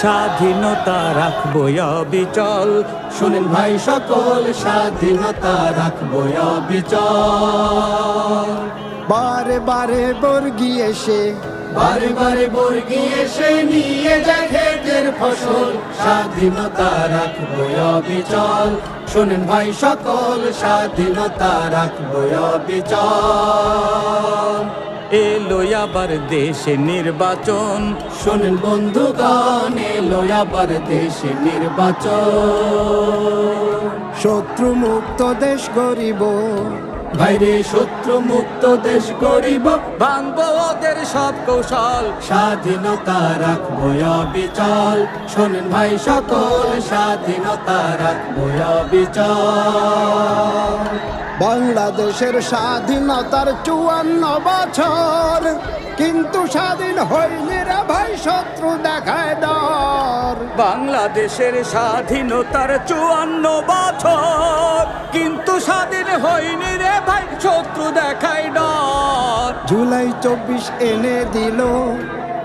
স্বাধীনতা রাখব অবিচল। শুনেন ভাই সকল স্বাধীনতা রাখব অবিচল। বারে বারে বর্গি এসে বারে বারে বর্গি এসে নিয়ে যায় ক্ষেতের ফসল। স্বাধীনতা রাখব অবিচল। শুনেন ভাই সকল স্বাধীনতা রাখব অবিচল। এলো আবার দেশে নির্বাচন। শোনেন বন্ধুগণ এলো আবার দেশে নির্বাচন। শত্রু মুক্ত দেশ গরিব। ভাইরে শত্রু মুক্ত দেশ গরিব। ভাঙবো ওদের সব কৌশল। স্বাধীনতা রাখব অবিচল। শোনেন ভাই সকল স্বাধীনতা রাখব অবিচল। বাংলাদেশের স্বাধীনতার চুয়ান্ন বছর। কিন্তু স্বাধীন হইনি রে ভাই শত্রু দেখায় ডর। বাংলাদেশের স্বাধীনতার চুয়ান্ন বছর। কিন্তু স্বাধীন হইনি রে ভাই শত্রু দেখায় ডর। জুলাই চব্বিশ এনে দিল।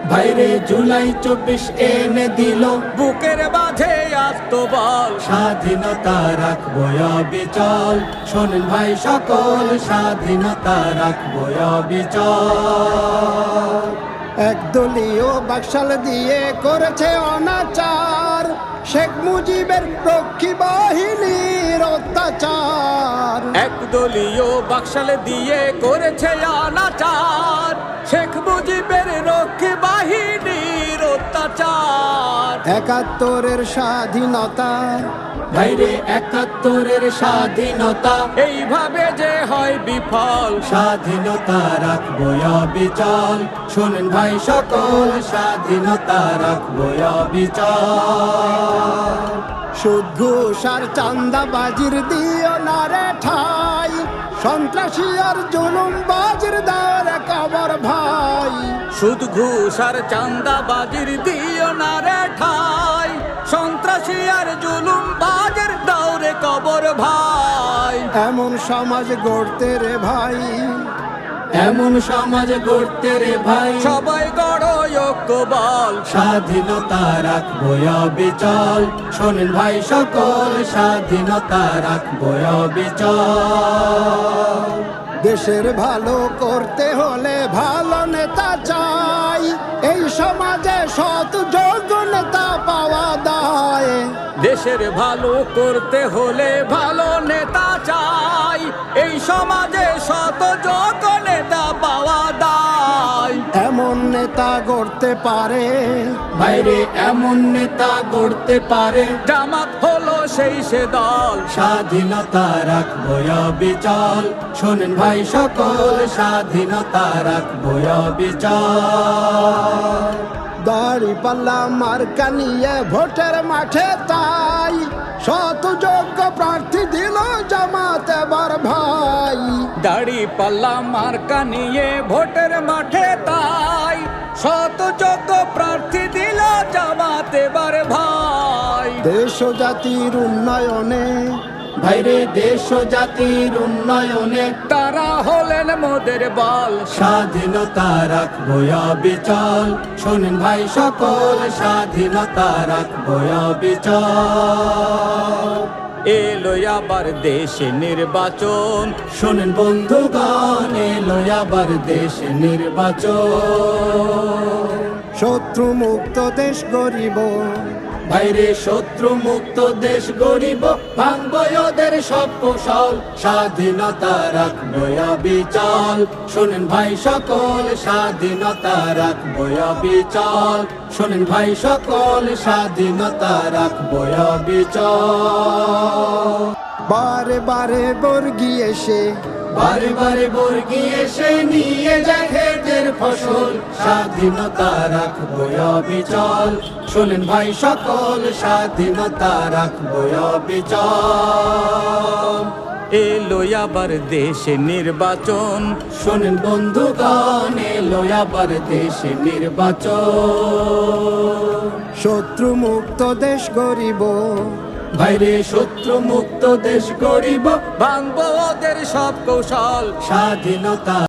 ভাইরে জুলাই চব্বিশ এনে দিল। বুকের মাঝে আত্মবল স্বাধীনতা রাখব অবিচল শোনেন ভাই সকল স্বাধীনতা রাখব অবিচল একদলীয় বাকশাল দিয়ে করেছে অনাচার। শেখ মুজিবের রক্ষী বাহিনীর অত্যাচার। একদলীয় বাকশালে দিয়ে করেছে অনাচার। শেখ মুজিবের রক্ষী বাহিনীর অত্যাচার। একাত্তরের স্বাধীনতা। ভাইরে একাত্তরের স্বাধীনতা। এইভাবে যে হয় বিফল। স্বাধীনতা রাখব অবিচল। শোনেন ভাই সকল স্বাধীনতা রাখব অবিচল। সুদ ঘুষ আর চান্দাবাজির দিও না রে ঠাই। সন্ত্রাসী আর জুলুম বাজির দাওরে কবর ভাই। সুদ ঘুষ আর চান্দাবাজির দিও জুলুম বাজের কবর ভাই। এমন সমাজ গড়তে রে ভাই। এমন সমাজ গড়তে রে ভাই। সবাই গড় ঐক্য বল স্বাধীনতা রাখব অবিচল। শোনেন ভাই সকল স্বাধীনতা রাখব অবিচল। দেশের ভালো করতে হলে ভালো নেতা চাই। এই সমাজে সৎ দেশের ভালো করতে হলে ভালো নেতা চাই। এই সমাজে শত যত নেতা পাওয়া দায়। এমন নেতা গড়তে পারে বাইরে এমন নেতা গড়তে পারে। জামাত হলো সেই সে দল। স্বাধীনতা রাখব অবিচল শোনেন ভাই সকল স্বাধীনতা রাখব অবিচল দাড়ি পাল্লা মার্কা নিয়ে ভোটের মাঠে তাই। শত যোগ্য প্রার্থী দিল জামাতে বার ভাই। দাড়ি পাল্লা মার্কা নিয়ে ভোটের মাঠে তাই। শত যোগ্য প্রার্থী দিল জামাতে বার ভাই। দেশ জাতির উন্নয়নে ভাইরে দেশ ও জাতির উন্নয়নে তারা হলেন মোদের বল। স্বাধীনতা রাখব অবিচল। শোনেন ভাই সকল স্বাধীনতা রাখব অবিচল। এলো আবার দেশে নির্বাচন। শোনেন বন্ধুগণ এলো আবার দেশ নির্বাচন। শত্রু মুক্ত দেশ গরিব। বাইরে শত্রু মুক্ত দেশ গরিব ভাঙবো ওদের সব কৌশল, স্বাধীনতা রাখব অবিচল শোনেন ভাই সকল, স্বাধীনতা রাখব অবিচল শোনেন ভাই সকল, স্বাধীনতা রাখব অবিচল বারে বারে বর্গি এসে বারে বারে বর্গি এসে নিয়ে যায় ক্ষেতের ফসল। স্বাধীনতা রাখব অবিচল। শোনেন ভাই সকল স্বাধীনতা রাখব অবিচল। এলো আবার দেশে নির্বাচন। শোনেন বন্ধুগণ এলো আবার দেশে নির্বাচন। শত্রু মুক্ত দেশ গরিব। বাইরে শত্রু মুক্ত দেশ গরিব ভাঙবো ওদের সব কৌশল। স্বাধীনতা